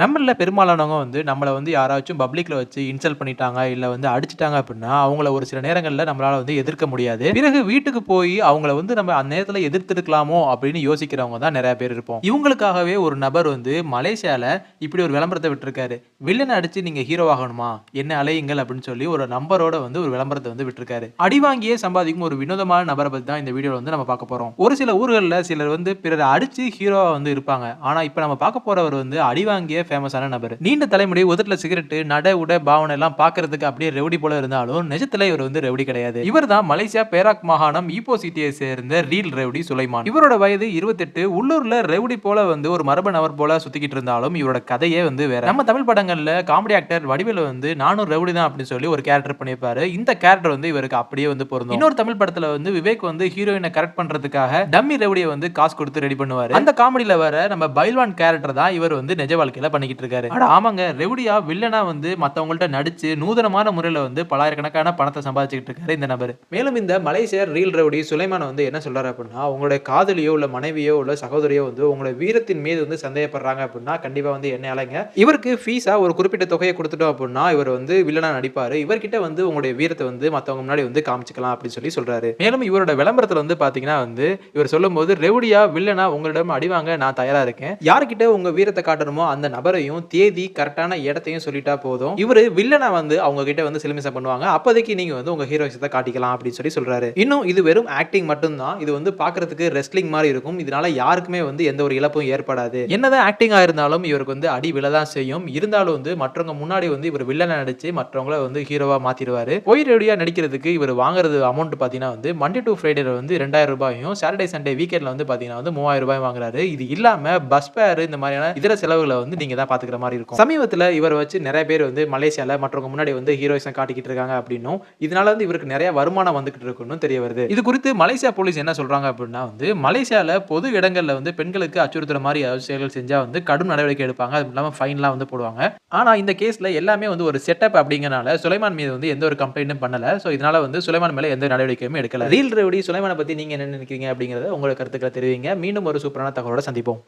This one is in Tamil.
நம்மள பெரும்பாலானவங்க வந்து நம்மளை வந்து யாராச்சும் பப்ளிக்ல வச்சு இன்சல்ட் பண்ணிட்டாங்க, இல்லை வந்து அடிச்சிட்டாங்க அப்படின்னா அவங்கள ஒரு சில நேரங்களில் நம்மளால் வந்து எதிர்க்க முடியாது. பிறகு வீட்டுக்கு போய் அவங்கள வந்து நம்ம அந்த நேரத்தில் எதிர்த்துருக்கலாமோ அப்படின்னு யோசிக்கிறவங்க தான் நிறைய பேர் இருப்போம். இவங்களுக்காகவே ஒரு நபர் வந்து மலேசியாவில் இப்படி ஒரு விளம்பரத்தை விட்டுருக்காரு. வில்லன் அடிச்சு நீங்க ஹீரோ ஆகணுமா? என்ன அலையுங்கள் அப்படின்னு சொல்லி ஒரு நம்பரோட வந்து ஒரு விளம்பரத்தை வந்து விட்டுருக்காரு. அடி வாங்கியே சம்பாதிக்கும் ஒரு வினோதமான நபரை பத்தி தான் இந்த வீடியோல வந்து நம்ம பார்க்க போறோம். ஒரு சில ஊர்களில் சிலர் வந்து பிறர் அடிச்சு ஹீரோவா வந்து இருப்பாங்க. ஆனா இப்ப நம்ம பார்க்க போறவர் வந்து அடி வாங்கிய ஃபேமஸான நபர் நீண்ட தலைமுடி, உதட்டில் சிகரெட்டு, நட, உடை, பாவனை எல்லாம் பார்க்கறதுக்கு அப்படியே ரெவடி போல இருந்தாலும், நிஜத்துல இவர் வந்து ரெவடி கிடையாது. இவர் தான் மலேசியா பேராக் மாகாணம் ஈப்போ சிட்டியை சேர்ந்த ரீல் ரெவடி சுலைமான். இவரோட வயது 28 உள்ளூர்ல ரெவடி போல வந்து ஒரு மரபு நபர் போல சுத்திக்கிட்டு இருந்தாலும், இவரோட கதையே வந்து வேற. நம்ம தமிழ் படங்கள் படங்களில் காமெடி ஆக்டர் வடிவில் வந்து நானும் ரவுடி தான் அப்படின்னு சொல்லி ஒரு கேரக்டர் பண்ணியிருப்பாரு. இந்த கேரக்டர் வந்து இவருக்கு அப்படியே வந்து பொருந்தும். இன்னொரு தமிழ் படத்தில் வந்து விவேக் வந்து ஹீரோயினை கரெக்ட் பண்ணுறதுக்காக டம்மி ரவுடியை வந்து காசு கொடுத்து ரெடி பண்ணுவார் அந்த காமெடியில் வர நம்ம பைல்வான் கேரக்டர் தான் இவர் வந்து நிஜ வாழ்க்கையில் பண்ணிக்கிட்டு இருக்காரு. ஆனால் ஆமாங்க ரெவுடியா வில்லனா வந்து மற்றவங்கள்ட்ட நடிச்சு நூதனமான முறையில் வந்து பலாயிரக்கணக்கான பணத்தை சம்பாதிச்சுக்கிட்டு இருக்காரு இந்த நபர். மேலும் இந்த மலேசியர் ரீல் ரவுடி சுலைமான் வந்து என்ன சொல்றாரு அப்படின்னா, உங்களுடைய காதலியோ இல்லை மனைவியோ இல்லை சகோதரியோ வந்து உங்களுடைய வீரத்தின் மீது வந்து சந்தேகப்படுறாங்க அப்படின்னா கண்டிப்பா வந்து என்ன அலைங்க. இவருக்கு ஃபீஸா ஒரு குறிப்பிட்ட தொகையை கொடுத்துட்டோம் அப்படின்னா இவர் வந்து வில்லனா நடிப்பாரு. இவர்கிட்ட வந்து உங்களுடைய வீரத்தை வந்து மத்தவங்க முன்னாடி வந்து காமிச்சுக்கலாம் அப்படின்னு சொல்லி சொல்றாரு. மேலும் இவரோட விளம்பரத்துல வந்து பாத்தீங்கன்னா வந்து இவர் சொல்லும் போது ரெவடியா வில்லனா உங்களிடம் அடிவாங்க நான் தயாரா இருக்கேன். யார்கிட்ட உங்க வீரத்தை காட்டணுமோ அந்த நபரையும் தேதி கரெக்டான இடத்தையும் சொல்லிட்டா போதும். இவரு வில்லனா வந்து அவங்க கிட்ட வந்து சிலுமிசம் பண்ணுவாங்க. அப்போதைக்கு நீங்க வந்து உங்க ஹீரோயிசத்தை காட்டிக்கலாம் அப்படின்னு சொல்லி சொல்றாரு. இன்னும் இது வெறும் ஆக்டிங் மட்டும் தான். இது வந்து பாக்குறதுக்கு ரெஸ்லிங் மாதிரி இருக்கும். இதனால யாருக்குமே வந்து எந்த ஒரு இழப்பும் ஏற்படாது. என்னதான் ஆக்டிங் இருந்தாலும் இவருக்கு வந்து அடி விழதான் செய்யும். இருந்தாலும் வந்து மற்றவங்க முன்னாடி வந்து இவர் வில்லனை நடிச்சு மற்றவங்கள வந்து ஹீரோவாக மாற்றிடுவார் ஒய் ரெவடியா நடிக்கிறதுக்கு இவர் வாங்குறது அமௌண்ட் பார்த்தீங்கன்னா வந்து மண்டே டு ஃப்ரைடேல வந்து 2000 ரூபாயும், சாட்டர்டே சண்டே வீக்கெண்ட்ல வந்து பார்த்தீங்கன்னா வந்து 3000 ரூபாயும் வாங்குறாரு. இது இல்லாமல் பஸ் ஃபேர் இந்த மாதிரியான இதர செலவுகளை வந்து நீங்கள் தான் பார்த்துக்கிற மாதிரி இருக்கும். சமீபத்தில் இவரை வச்சு நிறைய பேர் வந்து மலேசியாவில் மற்றவங்க முன்னாடி வந்து ஹீரோயிசம் காட்டிக்கிட்டு இருக்காங்க அப்படின்னும், இதனால வந்து இவருக்கு நிறைய வருமானம் வந்துகிட்டு இருக்குன்னு தெரிய வருது. இது குறித்து மலேசியா போலீஸ் என்ன சொல்கிறாங்க அப்படின்னா வந்து மலேசியாவில் பொது இடங்களில் வந்து பெண்களுக்கு அச்சுறுத்துற மாதிரி செயல்கள் செஞ்சால் வந்து கடும் நடவடிக்கை எடுப்பாங்க. அதுவும் இல்லாமல் ஃபைன்லாம் வந்து போடுவாங்க. ஆனால் இந்த கேஸில் எல்லாமே வந்து ஒரு செட்டப் அப்படிங்கறனால சுலைமான் மீது வந்து எந்த ஒரு கம்ப்ளைண்ட்டும் பண்ணல. ஸோ இதனால வந்து சுலைமான் மேலே எந்த நடவடிக்கையும் எடுக்கல. ரீல் ரெவடி சுலைமானை பற்றி நீங்கள் என்ன நினைக்கிறீங்க அப்படிங்கிறத உங்களோட கருத்துக்களை தெரிவிங்க. மீண்டும் ஒரு சூப்பரான தகவலோட சந்திப்போம்.